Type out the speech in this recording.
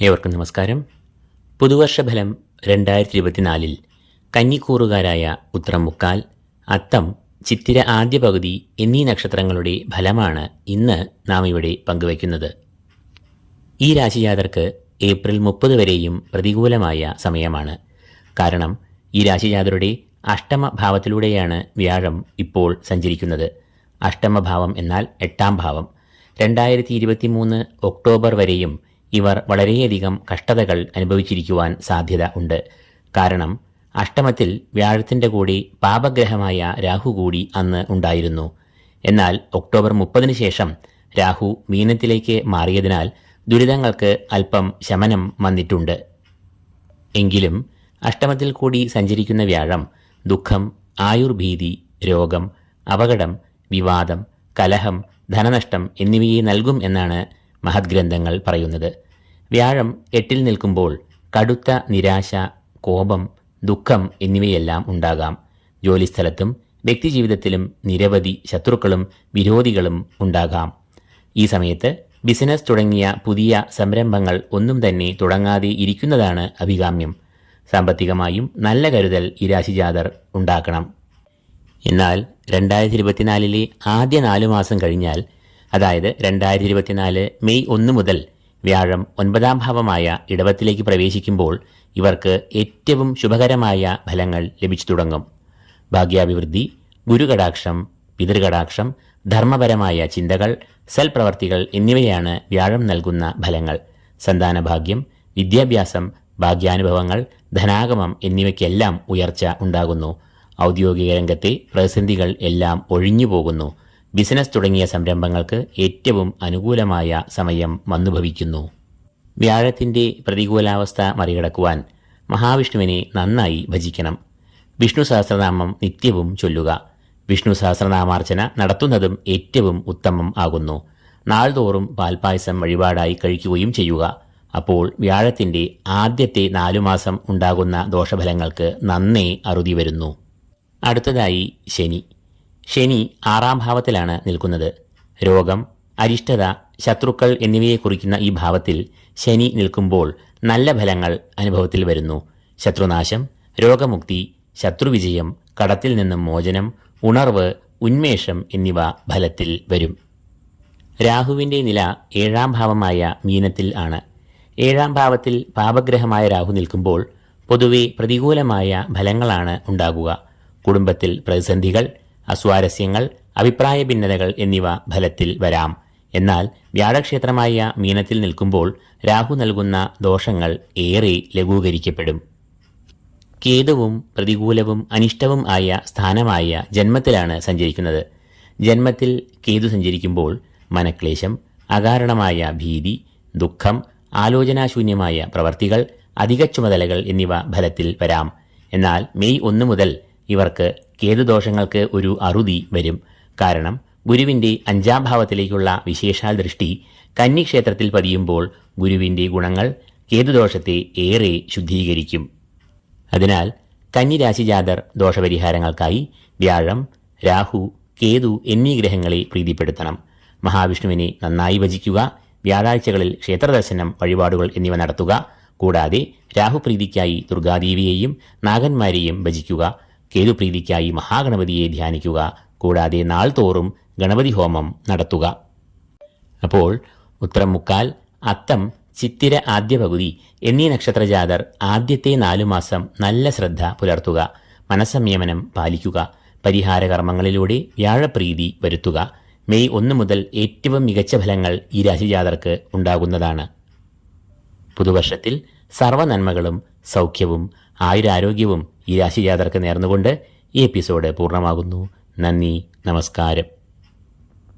ഏവർക്കും നമസ്കാരം. പുതുവർഷഫലം രണ്ടായിരത്തി ഇരുപത്തിനാലിൽ കന്നിക്കൂറുകാരായ ഉത്രം മുക്കാൽ അത്തം ചിത്തിര ആദ്യ പകുതി എന്നീ നക്ഷത്രങ്ങളുടെ ഫലമാണ് ഇന്ന് നാം ഇവിടെ പങ്കുവയ്ക്കുന്നത്. ഈ രാശിജാതർക്ക് ഏപ്രിൽ മുപ്പത് വരെയും പ്രതികൂലമായ സമയമാണ്. കാരണം ഈ രാശിജാതരുടെ അഷ്ടമ ഭാവത്തിലൂടെയാണ് വ്യാഴം ഇപ്പോൾ സഞ്ചരിക്കുന്നത്. അഷ്ടമഭാവം എന്നാൽ എട്ടാം ഭാവം. രണ്ടായിരത്തി ഇരുപത്തി മൂന്ന് ഒക്ടോബർ വരെയും ഇവർ വളരെയധികം കഷ്ടതകൾ അനുഭവിച്ചിരിക്കുവാൻ സാധ്യത ഉണ്ട്. കാരണം അഷ്ടമത്തിൽ വ്യാഴത്തിന്റെ കൂടി പാപഗ്രഹമായ രാഹു കൂടി അന്ന് ഉണ്ടായിരുന്നു. എന്നാൽ ഒക്ടോബർ മുപ്പതിന് ശേഷം രാഹു മീനത്തിലേക്ക് മാറിയതിനാൽ ദുരിതങ്ങൾക്ക് അല്പം ശമനം വന്നിട്ടുണ്ട്. എങ്കിലും അഷ്ടമത്തിൽ കൂടി സഞ്ചരിക്കുന്ന വ്യാഴം ദുഃഖം ആയുർഭീതി രോഗം അപകടം വിവാദം കലഹം ധനനഷ്ടം എന്നിവയെ നൽകും എന്നാണ് മഹദ്ഗ്രന്ഥങ്ങൾ പറയുന്നത്. വ്യാഴം എട്ടിൽ നിൽക്കുമ്പോൾ കടുത്ത നിരാശ കോപം ദുഃഖം എന്നിവയെല്ലാം ഉണ്ടാകാം. ജോലിസ്ഥലത്തും വ്യക്തിജീവിതത്തിലും നിരവധി ശത്രുക്കളും വിരോധികളും ഉണ്ടാകാം. ഈ സമയത്ത് ബിസിനസ് തുടങ്ങിയ പുതിയ സംരംഭങ്ങൾ ഒന്നും തന്നെ തുടങ്ങാതെ ഇരിക്കുന്നതാണ് അഭികാമ്യം. സാമ്പത്തികമായും നല്ല കരുതൽ ഈ രാശിജാതർ ഉണ്ടാക്കണം. എന്നാൽ രണ്ടായിരത്തി ഇരുപത്തിനാലിലെ ആദ്യ നാലു മാസം കഴിഞ്ഞാൽ അതായത് രണ്ടായിരത്തി ഇരുപത്തിനാല് മെയ് ഒന്ന് മുതൽ വ്യാഴം ഒൻപതാം ഭാവമായ ഇടവത്തിലേക്ക് പ്രവേശിക്കുമ്പോൾ ഇവർക്ക് ഏറ്റവും ശുഭകരമായ ഫലങ്ങൾ ലഭിച്ചു തുടങ്ങും. ഭാഗ്യാഭിവൃദ്ധി ഗുരുകടാക്ഷം പിതൃകടാക്ഷം ധർമ്മപരമായ ചിന്തകൾ സൽപ്രവർത്തികൾ എന്നിവയാണ് വ്യാഴം നൽകുന്ന ഫലങ്ങൾ. സന്താനഭാഗ്യം വിദ്യാഭ്യാസം ഭാഗ്യാനുഭവങ്ങൾ ധനാഗമം എന്നിവയ്ക്കെല്ലാം ഉയർച്ച ഉണ്ടാകുന്നു. ഔദ്യോഗിക രംഗത്തെ പ്രതിസന്ധികൾ എല്ലാം ഒഴിഞ്ഞു പോകുന്നു ബിസിനസ് തുടങ്ങിയ സംരംഭങ്ങൾക്ക് ഏറ്റവും അനുകൂലമായ സമയം വന്നുഭവിക്കുന്നു. വ്യാഴത്തിന്റെ പ്രതികൂലാവസ്ഥ മറികടക്കുവാൻ മഹാവിഷ്ണുവിനെ നന്നായി ഭജിക്കണം. വിഷ്ണു സഹസ്രനാമം നിത്യവും ചൊല്ലുക. വിഷ്ണു സഹസ്രനാമാർച്ചന നടത്തുന്നതും ഏറ്റവും ഉത്തമം ആകുന്നു. നാൾതോറും പാൽപ്പായസം വഴിപാടായി കഴിക്കുകയും ചെയ്യുക. അപ്പോൾ വ്യാഴത്തിന്റെ ആദ്യത്തെ നാലു മാസം ഉണ്ടാകുന്ന ദോഷഫലങ്ങൾക്ക് നന്നേ അറുതി വരുന്നു. അടുത്തതായി ശനി. ശനി ആറാം ഭാവത്തിലാണ് നിൽക്കുന്നത്. രോഗം അരിഷ്ടത ശത്രുക്കൾ എന്നിവയെ കുറിക്കുന്ന ഈ ഭാവത്തിൽ ശനി നിൽക്കുമ്പോൾ നല്ല ഫലങ്ങൾ അനുഭവത്തിൽ വരുന്നു. ശത്രുനാശം രോഗമുക്തി ശത്രുവിജയം കടത്തിൽ നിന്നും മോചനം ഉണർവ് ഉന്മേഷം എന്നിവ ഫലത്തിൽ വരും. രാഹുവിന്റെ നില ഏഴാം ഭാവമായ മീനത്തിൽ ആണ്. ഏഴാം ഭാവത്തിൽ പാപഗ്രഹമായ രാഹു നിൽക്കുമ്പോൾ പൊതുവെ പ്രതികൂലമായ ഫലങ്ങളാണ് ഉണ്ടാകുക. കുടുംബത്തിൽ പ്രതിസന്ധികൾ അസ്വാരസ്യങ്ങൾ അഭിപ്രായ ഭിന്നതകൾ എന്നിവ ഫലത്തിൽ വരാം. എന്നാൽ വ്യാഴക്ഷേത്രമായ മീനത്തിൽ നിൽക്കുമ്പോൾ രാഹു നൽകുന്ന ദോഷങ്ങൾ ഏറെ ലഘൂകരിക്കപ്പെടും. കേതുവും പ്രതികൂലവും അനിഷ്ടവും ആയ സ്ഥാനമായ ജന്മത്തിലാണ് സഞ്ചരിക്കുന്നത്. ജന്മത്തിൽ കേതു സഞ്ചരിക്കുമ്പോൾ മനക്ലേശം അകാരണമായ ഭീതി ദുഃഖം ആലോചനാശൂന്യമായ പ്രവർത്തികൾ അധിക ചുമതലകൾ എന്നിവ ഫലത്തിൽ വരാം. എന്നാൽ മെയ് ഒന്ന് മുതൽ ഇവർക്ക് കേതുദോഷങ്ങൾക്ക് ഒരു അറുതി വരും. കാരണം ഗുരുവിന്റെ അഞ്ചാം ഭാവത്തിലേക്കുള്ള വിശേഷാൽ ദൃഷ്ടി കന്നിക്ഷേത്രത്തിൽ പതിയുമ്പോൾ ഗുരുവിന്റെ ഗുണങ്ങൾ കേതുദോഷത്തെ ഏറെ ശുദ്ധീകരിക്കും. അതിനാൽ കന്നിരാശി ജാതർ ദോഷപരിഹാരങ്ങൾക്കായി വ്യാഴം രാഹു കേതു എന്നീ ഗ്രഹങ്ങളെ പ്രീതിപ്പെടുത്തണം. മഹാവിഷ്ണുവിനെ നന്നായി ഭജിക്കുക വ്യാഴാഴ്ചകളിൽ ക്ഷേത്രദർശനം വഴിപാടുകൾ എന്നിവ നടത്തുക കൂടാതെ രാഹുപ്രീതിക്കായി ദുർഗാദേവിയെയും നാഗന്മാരെയും ഭജിക്കുക കേതുപ്രീതിക്കായി മഹാഗണപതിയെ ധ്യാനിക്കുക കൂടാതെ നാൾ തോറും ഗണപതി ഹോമം നടത്തുക. അപ്പോൾ ഉത്തരം മുക്കാൽ അത്തം ചിത്തിര ആദ്യ പകുതി എന്നീ നക്ഷത്രജാതർ ആദ്യത്തെ നാലു മാസം നല്ല ശ്രദ്ധ പുലർത്തുക മനസ്സംയമനം പാലിക്കുക പരിഹാര കർമ്മങ്ങളിലൂടെ വ്യാഴപ്രീതി വരുത്തുക. മെയ് ഒന്ന് മുതൽ ഏറ്റവും മികച്ച ഫലങ്ങൾ ഈ രാശിജാതർക്ക് ഉണ്ടാകുന്നതാണ്. പുതുവർഷത്തിൽ സർവനന്മകളും സൗഖ്യവും ആയുരാരോഗ്യവും ഈ രാശിജാതർക്ക് നേർന്നുകൊണ്ട് ഈ എപ്പിസോഡ് പൂർണമാകുന്നു. നന്ദി നമസ്കാരം.